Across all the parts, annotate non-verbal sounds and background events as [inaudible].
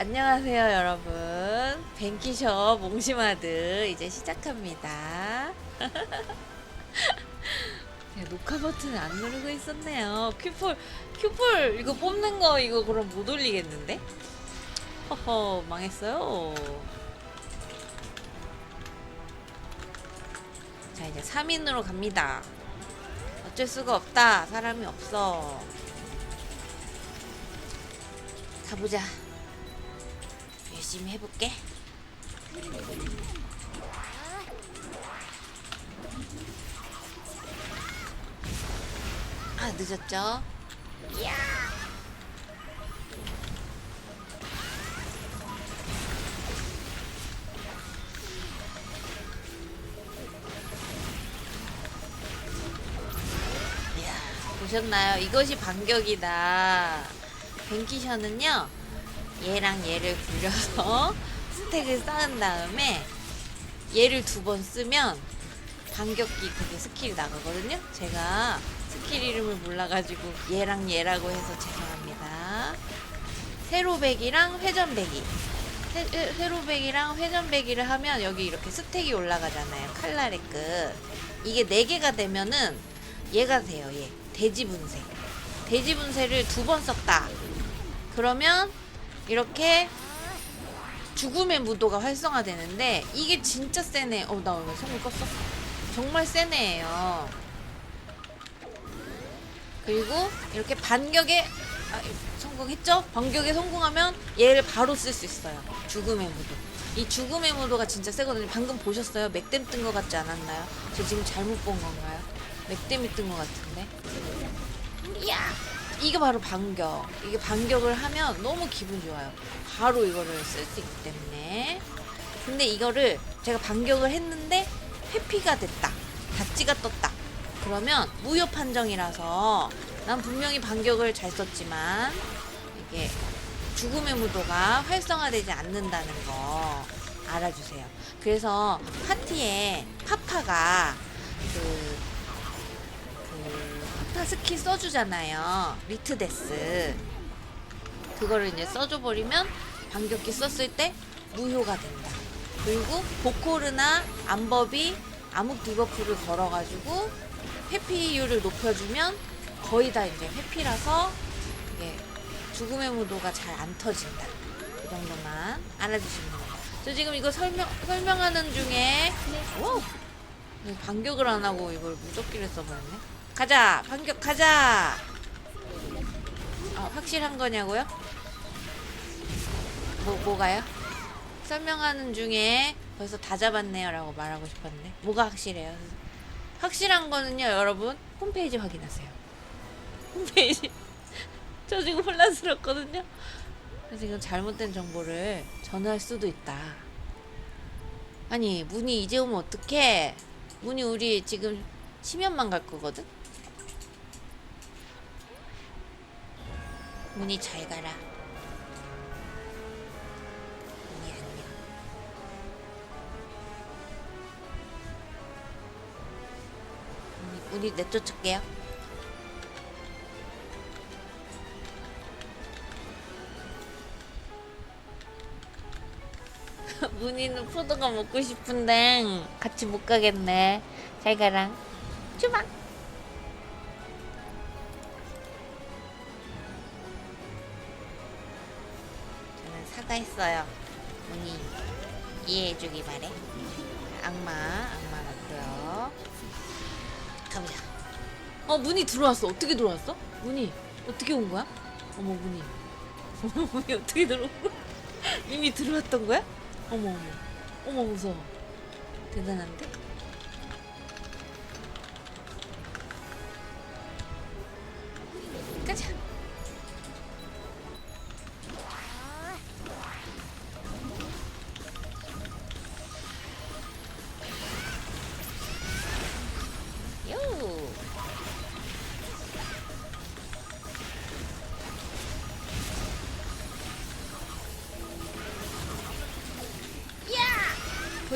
안녕하세요 여러분. 뱅키셔 몽시마드 이제 시작합니다. [laughs] 네, 녹화 버튼을 안 누르고 있었네요. 큐폴 큐폴 이거 뽑는 거 이거 그럼 못 올리겠는데? 허허 망했어요. 자 이제 3인으로 갑니다. 어쩔 수가 없다. 사람이 없어. 가보자 열심히 해볼게. 아 늦었죠? 보셨나요? 이것이 반격이다. 뱅키셔는요, 얘랑 얘를 굴려서 [laughs] 스택을 쌓은 다음에 얘를 두 번 쓰면 반격기 그게 스킬이 나가거든요. 제가 스킬 이름을 몰라가지고 얘랑 얘라고 해서 죄송합니다. 세로배기랑 회전배기. 세, 세- 세로배기랑 회전배기를 하면 여기 이렇게 스택이 올라가잖아요. 칼날의 끝. 이게 네 개가 되면은 얘가 돼요. 얘 돼지 분쇄. 돼지 분쇄를 두 번 썼다. 그러면 이렇게 죽음의 무도가 활성화되는데 이게 진짜 세네. 어, 나왜 성공 껐어? 정말 세네예요. 그리고 이렇게 반격에 아, 성공했죠? 반격에 성공하면 얘를 바로 쓸 수 있어요. 죽음의 무도. 이 죽음의 무도가 진짜 세거든요. 방금 보셨어요? 맥댐 뜬 것 같지 않았나요? 저 지금 잘못 본 건가요? 맥댐이 뜬 것 같은데. 야! 이게 바로 반격. 이게 반격을 하면 너무 기분 좋아요. 바로 이거를 쓸 수 있기 때문에. 근데 이거를 제가 반격을 했는데 회피가 됐다. 다찌가 떴다. 그러면 무효 판정이라서 난 분명히 반격을 잘 썼지만 이게 죽음의 무도가 활성화되지 않는다는 거 알아주세요. 그래서 파티에 파파가 그 그 파파 스킬 써주잖아요. 리트데스. 그거를 이제 써줘버리면 반격기 썼을 때 무효가 된다. 그리고 보코르나 암법이 암흑 디버프를 걸어가지고 회피율을 높여주면 거의 다 이제 회피라서 이게 죽음의 무도가 잘 안 터진다. 그 정도만 알아주시면 됩니다. 저 지금 이거 설명 설명하는 중에 오! 이거 반격을 안 하고 이걸 무적기를 써버렸네. 가자 반격 가자. 어, 확실한 거냐고요? 뭐 뭐가요? 설명하는 중에 벌써 다 잡았네요 라고 말하고 싶었는데 뭐가 확실해요? 확실한 거는요 여러분 홈페이지 확인하세요. 홈페이지 [laughs] 저 지금 혼란스럽거든요. 저 지금 잘못된 정보를 전할 수도 있다. 아니 문이 이제 오면 어떡해? 문이 우리 지금 심연만 갈 거거든. 문이 잘 가라. 문이 안녕. 문이, 문이 내쫓을게요. [laughs] 문이는 포도가 먹고 싶은데 같이 못 가겠네. 잘 가라. 주방. 사과했어요. 문이 이해해주기 바래. 악마, 악마 같고요. 가보자. 어, 문이 들어왔어. 어떻게 들어왔어? 문이 어떻게 온 거야? 어머, 문이. [laughs] 어머, 문이 어떻게 들어온 거야? [laughs] 이미 들어왔던 거야? 어머, 어머. 어머, 무서워. 대단한데?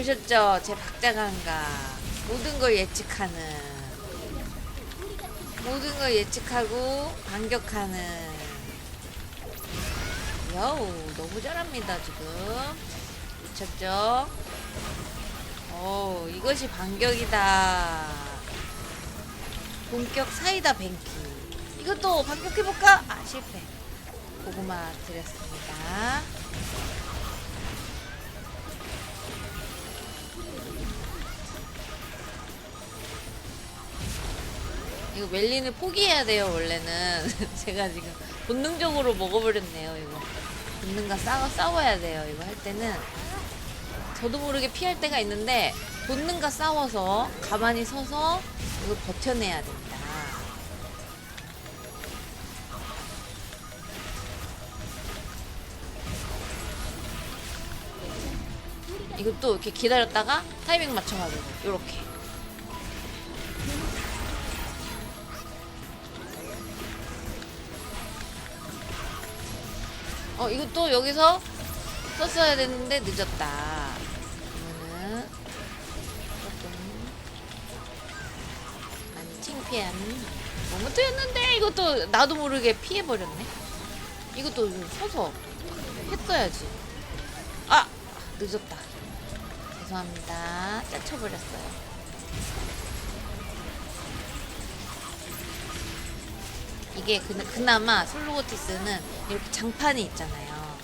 보셨죠? 제 박자감각. 모든 걸 예측하는. 모든 걸 예측하고 반격하는. 여우 너무 잘합니다 지금 미쳤죠? 오 이것이 반격이다 본격 사이다 뱅키 이것도 반격해볼까? 아 실패 고구마 드렸습니다 이거 멜린을 포기해야 돼요 원래는. [laughs] 제가 지금 본능적으로 먹어버렸네요 이거. 본능과 싸워, 싸워야 돼요 이거 할 때는. 저도 모르게 피할 때가 있는데 본능과 싸워서 가만히 서서 이거 버텨내야 됩니다. 이것도 이렇게 기다렸다가 타이밍 맞춰가지고 이렇게 어 이것도 여기서 썼어야 됐는데 늦었다. 그러면은 조금 많이 창피한 모먼트였는데 이것도 나도 모르게 피해버렸네. 이것도 좀 서서 했어야지. 아 늦었다. 죄송합니다. 짜쳐버렸어요 이게 그, 그나 마 솔로고티스는 이렇게 장판이 있잖아요.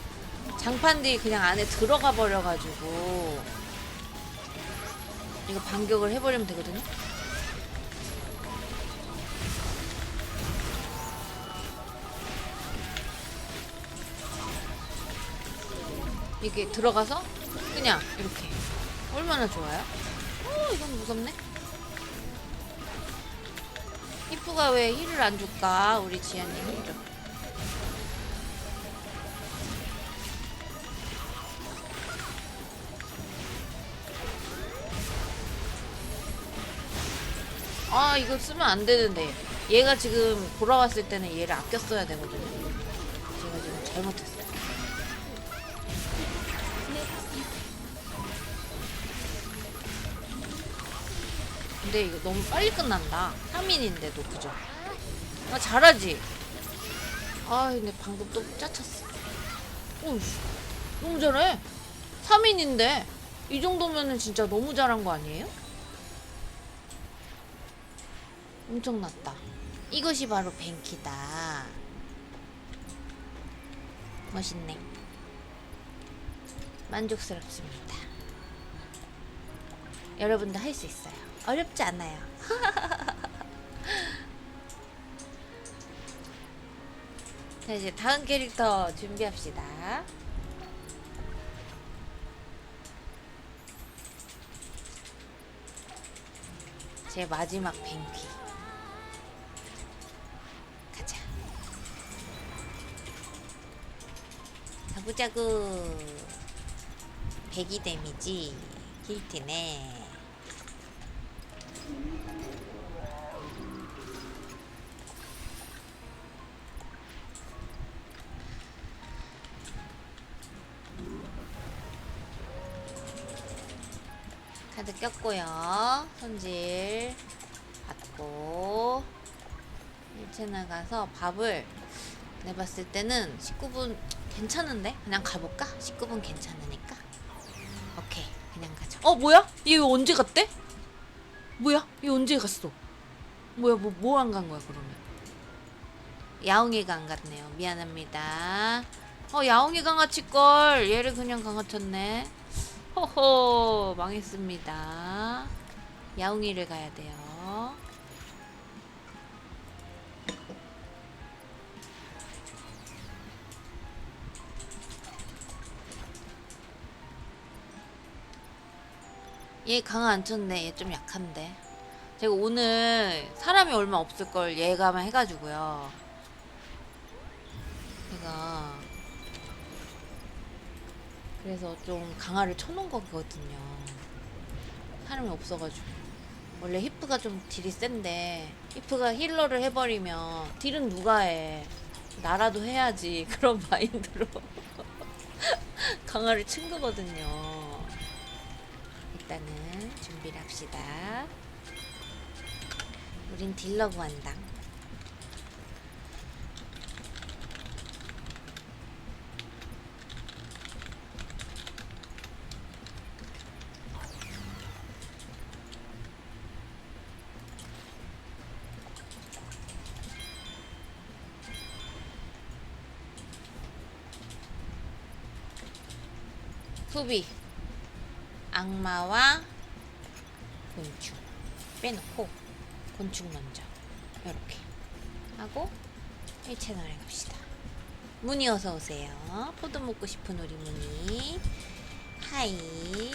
장판들이 그냥 안에 들어가 버려가지고 이거 반격을 해버리면 되거든요. 이게 들어가서 그냥 이렇게 얼마나 좋아요? 어 이건 무섭네. 히프가 왜 힐을 안 줄까? 우리 지아님 힐 좀. 아 이거 쓰면 안 되는데 얘가 지금 돌아왔을 때는 얘를 아껴 써야 되거든요. 제가 지금 잘못했어 근데 이거 너무 빨리 끝난다. 3인인데도 그죠? 아 잘하지? 아 근데 방금 또 짜쳤어. 오이씨 너무 잘해. 3인인데 이 정도면은 진짜 너무 잘한 거 아니에요? 엄청났다. 이것이 바로 뱅키다. 멋있네. 만족스럽습니다. 여러분도 할 수 있어요. 어렵지 않아요. [laughs] 자, 이제 다음 캐릭터 준비합시다. 제 마지막 뱅퀴. 가자. 가보자구. 배기 데미지. 힐트네. 카드 꼈고요. 손질 받고 1채 나가서 밥을 내봤을 때는 19분 괜찮은데? 그냥 가볼까? 19분 괜찮으니까. 오케이, 그냥 가자. 어, 뭐야? 얘 언제 갔대? 뭐야? 얘 언제 갔어? 뭐야, 뭐, 뭐 안 간 거야, 그러면? 야옹이가 안 갔네요. 미안합니다. 어, 야옹이 강아치걸. 얘를 그냥 강아쳤네. 호호, 망했습니다. 야옹이를 가야 돼요. 얘 강화 안 쳤네. 얘 좀 약한데. 제가 오늘 사람이 얼마 없을 걸 예감을 해가지고요. 제가 그래서 좀 강화를 쳐놓은 거거든요. 사람이 없어가지고. 원래 히프가 좀 딜이 센데 히프가 힐러를 해버리면 딜은 누가 해? 나라도 해야지 [laughs] 그런 마인드로 [laughs] 강화를 친 거거든요. 일단은 준비를 합시다. 우린 딜러 구한다. 소비. 악마와 곤충. 빼놓고 곤충 먼저. 이렇게 하고 1채널에 갑시다. 문이 어서 오세요. 포도 먹고 싶은 우리 문이 하이.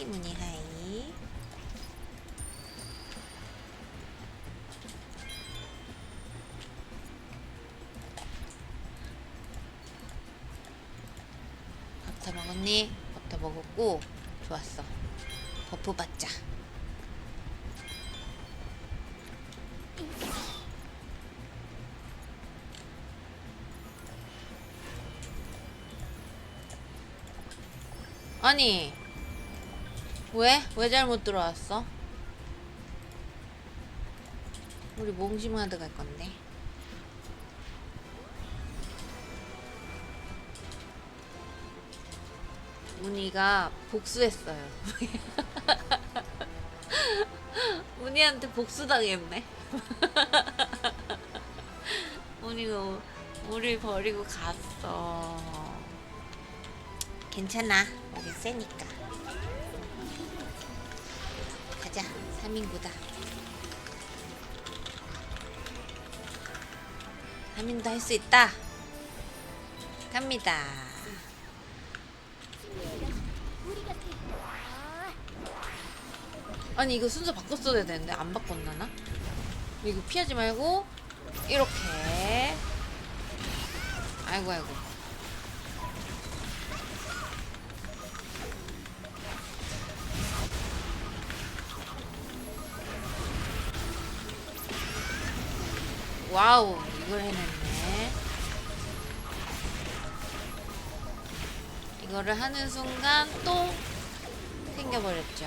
문이 하이. 밥 다 먹었니? 밥다 먹었고 좋았어 버프 받자 아니 왜? 왜 잘못 들어왔어? 우리 몽심하드 갈 건데 문희가 복수했어요. [laughs] 문희한테 복수당했네. [laughs] 문희가 우리 버리고 갔어. 괜찮아. 우리 세니까. 가자. 3인구다. 3인도 할 수 있다. 갑니다. 아니 이거 순서 바꿨어야 되는데 안 바꿨나나? 이거 피하지 말고 이렇게. 아이고 아이고. 와우 이걸 해냈네. 이거를 하는 순간 또 생겨버렸죠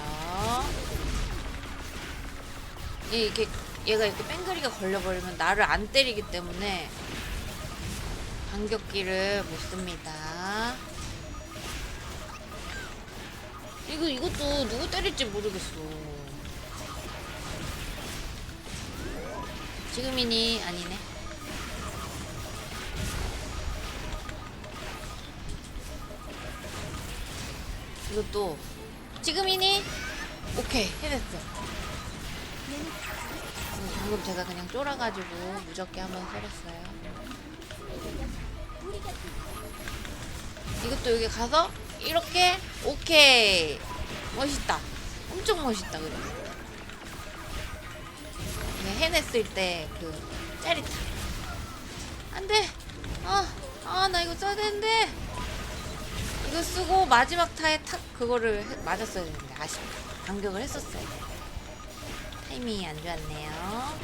얘 이게 얘가 이렇게 뺑그리가 걸려버리면 나를 안 때리기 때문에 반격기를 못 씁니다. 이거 이것도 누구 때릴지 모르겠어. 지금이니 아니네. 이것도 지금이니 오케이 해냈어. 음, 방금 제가 그냥 쫄아가지고 무적기 한번 때렸어요. 이것도 여기 가서 이렇게 오케이 멋있다. 엄청 멋있다 그래. 그냥 해냈을 때 그 짜릿함. 안돼. 아, 아나 이거 써야 되는데. 이거 쓰고 마지막 타에 탁 그거를 해- 맞았어야 되는데 아쉽다. 반격을 했었어야 돼. 타이밍이 안 좋았네요.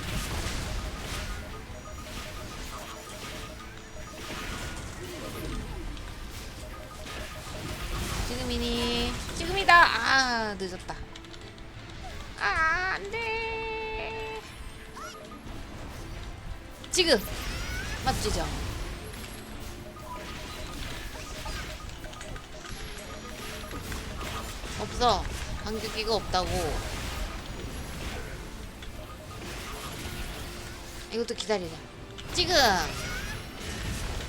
지금이니 지금이다. 아 늦었다. 아 안돼. 지금 맞지죠? 없어. 반격기가 없다고. 이것도 기다리자. 지금.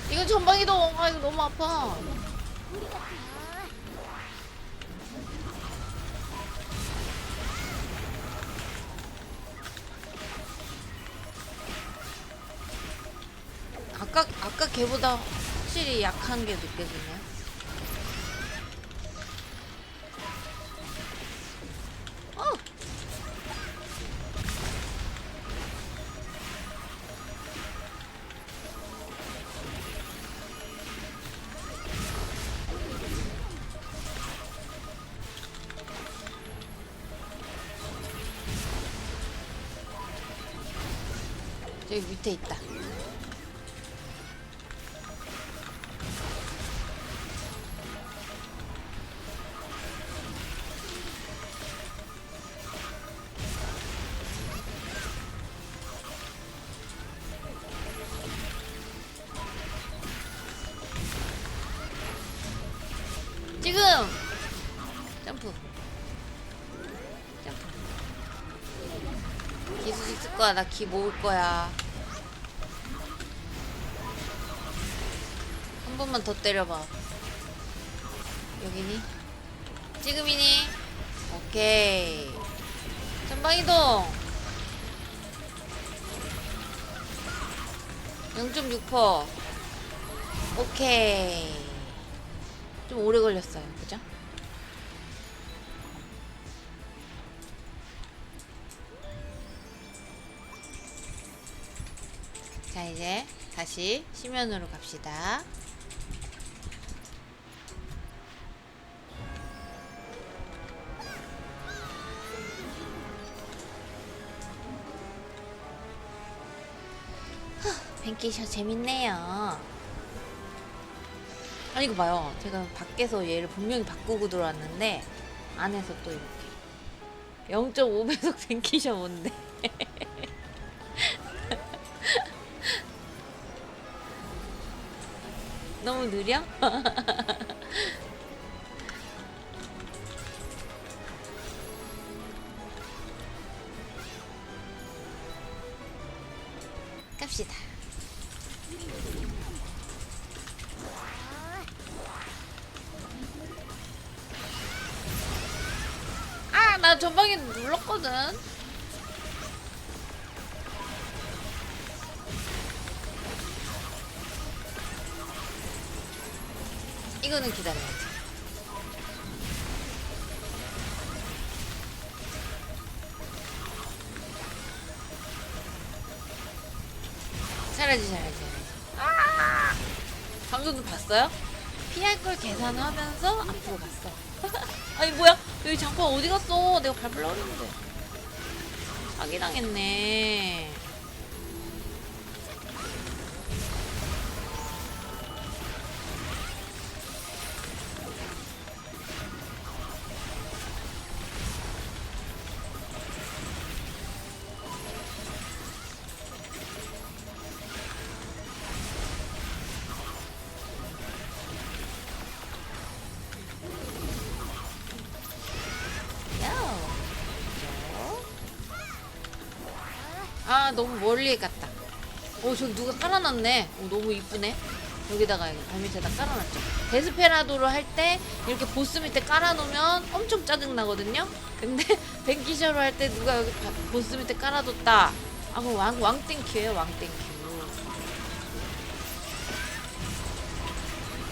이건 전방이동. 아 이거 너무 아파. 아까 아까 걔보다 확실히 약한 게 느껴지네. 지금 점프 점프 기술 있을 거야 나 기 모을 거야 한 번만 더 때려봐 여기니 지금이니? 오케이. 전방이동. 0.6%. 오케이. 좀 오래 걸렸어요. 그죠? 자, 이제 다시 시면으로 갑시다. 뱅키셔 재밌네요. 아니 이거 봐요. 제가 밖에서 얘를 분명히 바꾸고 들어왔는데 안에서 또 이렇게 0.5배속 뱅키셔 뭔데? 너무 느려? [laughs] 갑시다. 전방에 눌렀거든. 이거는 기다려야지. 잘하지, 잘하지. 아! 방금도 봤어요? 피할 걸 계산하면서 앞으로 갔어. [laughs] 아니, 뭐야? 여기 장판 어디 갔어? 내가 밟으려고 했는데. 사기당했네. 너무 멀리 갔다. 오 저기 누가 깔아놨네. 오 너무 이쁘네. 여기다가 여기 발밑에다 깔아놨죠. 데스페라도를 할 때 이렇게 보스 밑에 깔아놓으면 엄청 짜증 나거든요. 근데 [laughs] 벤키셔로 할 때 누가 여기 바- 보스 밑에 깔아뒀다. 아 그럼 왕 왕땡큐예요 왕땡큐.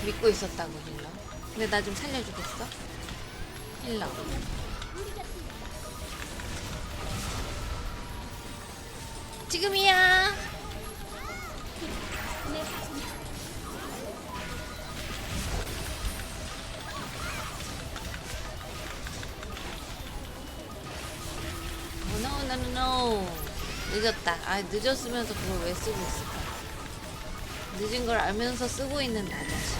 믿고 있었다고 힐러. 근데 나 좀 살려주겠어? 힐러. 지금이야. 어. 늦었다. 아, 늦었으면서 그걸 왜 쓰고 있을까? 늦은 걸 알면서 쓰고 있는 나 자신.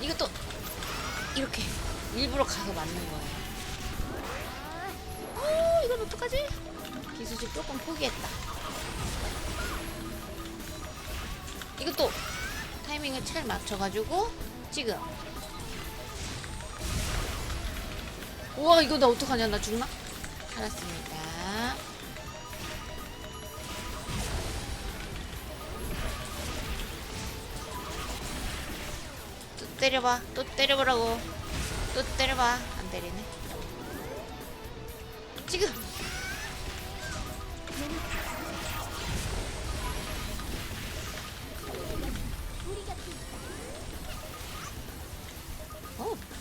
이것도 이렇게 일부러 가서 맞는 거예요. 어떡하지? 기수집 조금 포기했다. 이것도 타이밍을 잘 맞춰가지고 지금. 우와 이거 나 어떡하냐 나 죽나? 살았습니다. 또 때려봐 또 때려보라고 또 때려봐 안 때리네 지금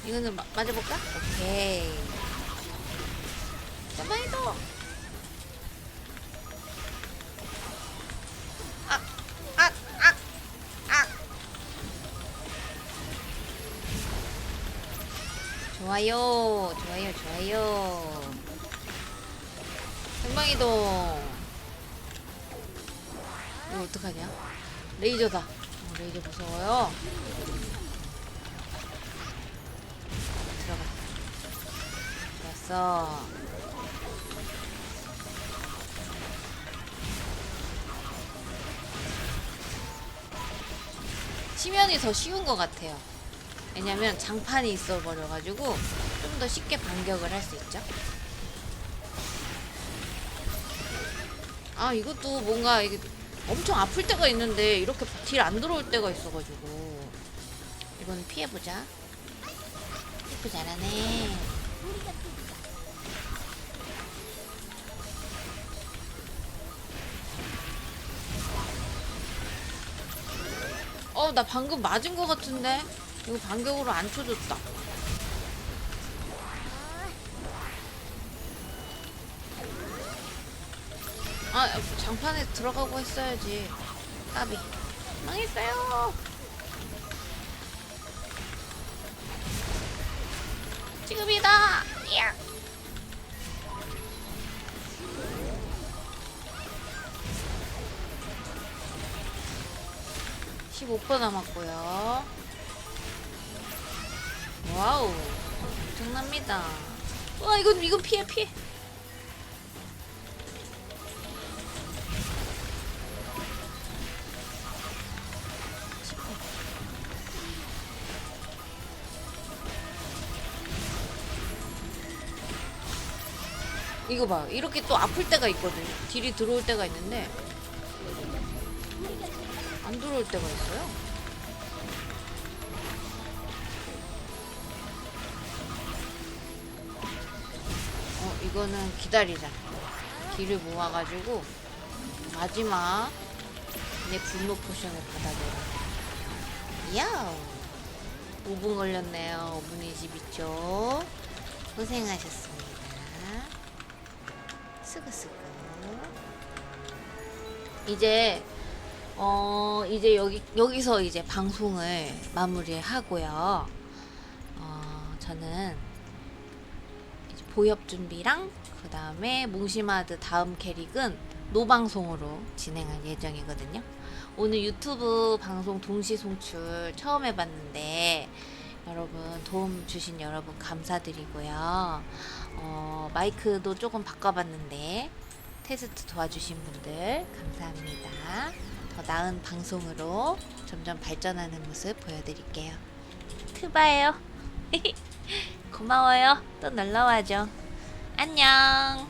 이거는 마, 맞아볼까? 오케이 잠깐만 더 아, 아, 아, 아. 좋아요, 좋아요, 좋아요. 생방이동. 이거 어떡하냐? 레이저다. 어, 레이저 무서워요. 들어갔어. 치면이 더 쉬운 것 같아요. 왜냐면 장판이 있어 버려가지고 좀 더 쉽게 반격을 할 수 있죠. 아 이것도 뭔가 이게 엄청 아플 때가 있는데 이렇게 딜 안 들어올 때가 있어가지고 이건 피해보자. 피부 잘하네. 나 방금 맞은 거 같은데? 이거 반격으로 안 쳐줬다. 아, 장판에 들어가고 했어야지. 까비. 망했어요. 지금이다. 야. (15% 남았고요) 와우. 엄청납니다. 와 이건 이건 피해 피해. 이거 봐. 이렇게 또 아플 때가 있거든. 딜이 들어올 때가 있는데. 안 들어올 때가 있어요? 어 이거는 기다리자. 딜을 모아가지고 마지막 내 분노 포션을 받아내라. 야우 5분 걸렸네요. 5분 22초 고생하셨습니다. 스그스그 이제 어 이제 여기 여기서 이제 방송을 마무리하고요. 어 저는 보협 준비랑 그 다음에 몽시마드 다음 캐릭은 노방송으로 진행할 예정이거든요. 오늘 유튜브 방송 동시 송출 처음 해봤는데 여러분 도움 주신 여러분 감사드리고요. 어, 마이크도 조금 바꿔봤는데 테스트 도와주신 분들 감사합니다. 더 나은 방송으로 점점 발전하는 모습 보여드릴게요. 트바예요. [laughs] 고마워요. 또 놀러와줘. 안녕.